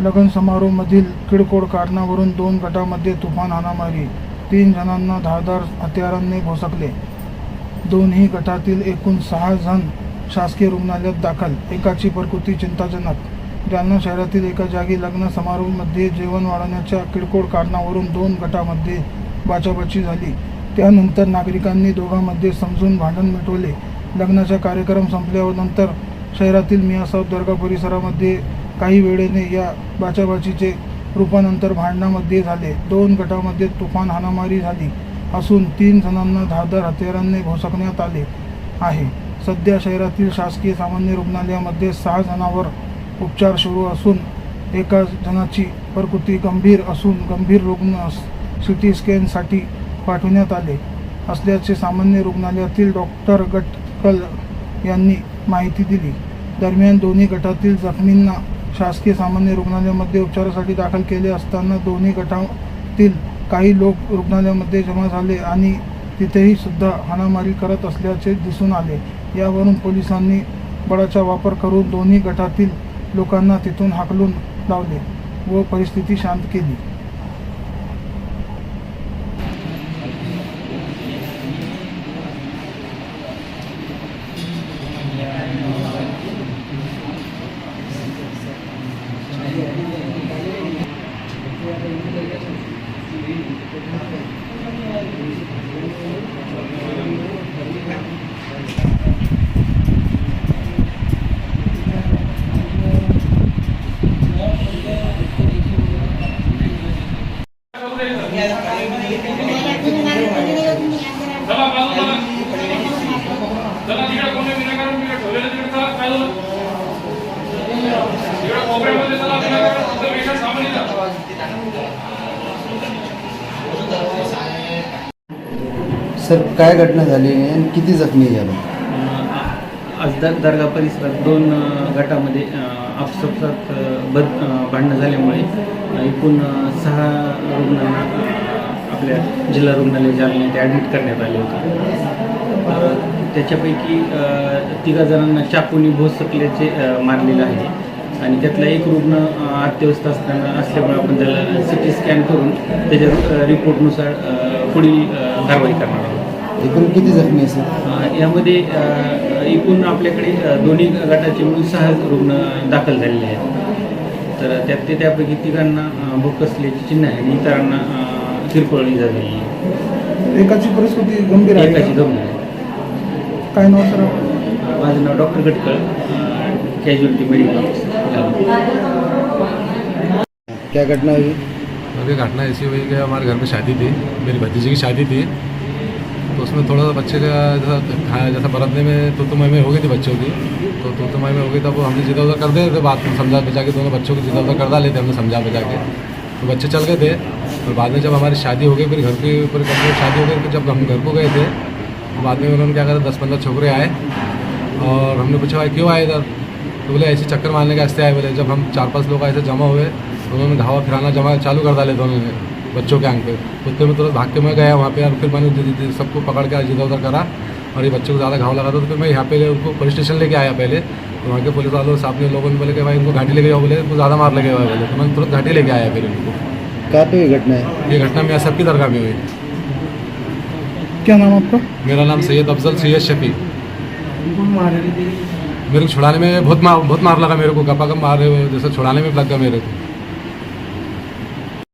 लग्न समारोहामधील किडकोड कारणावरून दोन गटामध्ये तुफान हाणामारी. तीन जणांना धारदार हत्यारांनी भोसकले. दोन्ही गटातील एकूण सहा जण शासकीय रुग्णालयात दाखल. एकाची प्रकृती चिंताजनक. जालना शहरातील एका जागी लग्न समारोहामध्ये जेवण वाढवण्याच्या किडकोड कारणावरून दोन गटामध्ये बाचाबाची झाली. त्यानंतर नागरिकांनी दोघांमध्ये समजून भांडण मिटवले. लग्नाचा कार्यक्रम संपल्यानंतर शहरातील मियासाहेब दर्गा परिसरामध्ये काही वेळेने या बाचाबाचीचे रूपानंतर भांडणामध्ये झाले. दोन गटामध्ये तुफान हाणामारी झाली असून तीन जणांना धारदार हत्यारांनी भोसकण्यात आले आहे. सध्या शहरातील शासकीय सामान्य रुग्णालयामध्ये सहा जणांवर उपचार सुरू असून एका जणाची प्रकृती गंभीर असून गंभीर रुग्ण सी टी स्कॅनसाठी पाठवण्यात आले असल्याचे सामान्य रुग्णालयातील डॉक्टर गटकल यांनी माहिती दिली. दरम्यान दोन्ही गटातील जखमींना शासकीय सामान्य रुग्णालयामध्ये उपचारासाठी दाखल केले असताना दोन्ही गटातील काही लोक रुग्णालयामध्ये जमा झाले आणि तिथेही सुद्धा हाणामारी करत असल्याचे दिसून आले. यावरून पोलिसांनी बळाचा वापर करून दोन्ही गटातील लोकांना तिथून हाकलून लावले व परिस्थिती शांत केली. सर काय घटना झाली आणि किती जखमी झाले? आज दर दर्गा परिसरात दोन अ, गटामध्ये अ, आपसात अ, बद भांडणं झाल्यामुळे एकूण सहा रुग्णांना अ, आपल्या जिल्हा रुग्णालय जालन्यात ॲडमिट करण्यात आले होते. त्याच्यापैकी तिघा जणांना चाकूनी भोसकल्याचे मारलेलं आहे. आणि त्यातला एक रुग्ण अत्यवस्थ असताना असल्यामुळे आपण त्याला सी टी स्कॅन करून त्याच्या रिपोर्टनुसार पुढील कारवाई करणार आहोत. एकूण किती जखमी असेल? यामध्ये एकूण आपल्याकडे दोन्ही गटाचे मिळून सहा रुग्ण दाखल झालेले आहेत. तर त्यात ते त्यापैकी तिघांना भूक असल्याची चिन्ह आहे आणि इतरांना झाली. एकाची परिस्थिती गंभीर एकाची आहे गंभीर आहे. काय नाव सर? माझं नाव डॉक्टर गटकळ कॅज्युअलिटी मेडिकल क्या घटना हुई? अभी घटना ऐसी हुई कि हमारे घर में शादी थी मेरी भतीजी की शादी थी। तो उसमें थोड़ा सा बच्चे का जैसा खाया जैसा बरतने में तो तुम्हें में हो गई थी बच्चों की। तो तो तुम्हें में हो गई तब वो हमने जिदा उधर कर दे थे बात समझा बचा के दोनों बच्चों को जिदा उधर कर डाले थे हमने समझा बचा के। तो बच्चे चल गए थे। और बाद में जब हमारी शादी हो गई, फिर घर की ऊपर शादी हो गई, फिर जब हम घर को गए थे तो बाद में उन्होंने क्या करा दस पंद्रह छोकरे आए और हमने पूछा, भाई, क्यों आए इधर? तो बोले, ऐसे चक्कर मारने के वास्ते आए बोले। जब हम चार पाँच लोग ऐसे जमा हुए तो उन्होंने धावा फिराना जमा चालू कर डाले दोनों ने, बच्चों के आँख पे। कुत्ते में तुरंत भाग के मैं गया वहाँ पे, और फिर मैंने सबको पकड़ के जिधर उधर करा और ये बच्चों को ज़्यादा घाव लगा था। तो फिर मैं यहाँ पे उनको पुलिस स्टेशन लेके आया पहले। तो वहाँ के पुलिस वालों साहब ने लोगों ने बोले कि, भाई, इनको घाटी लेके जाओ बोले, इनको ज़्यादा मार लगे हुआ बोले। तो मैंने तुरंत घाटी लेके आया फिर इनको। कहाँ पे हुई घटना है ये घटना मेरा सबकी दरगाह में हुई क्या नाम आपका? मेरा नाम सैयद अफजल सैयद शफी. मेरे को छुड़ाने में बहुत मार बहुत मार लगा मेरे को कपा कप मार रहे हो जैसे छुड़ाने में लग गया मेरे को।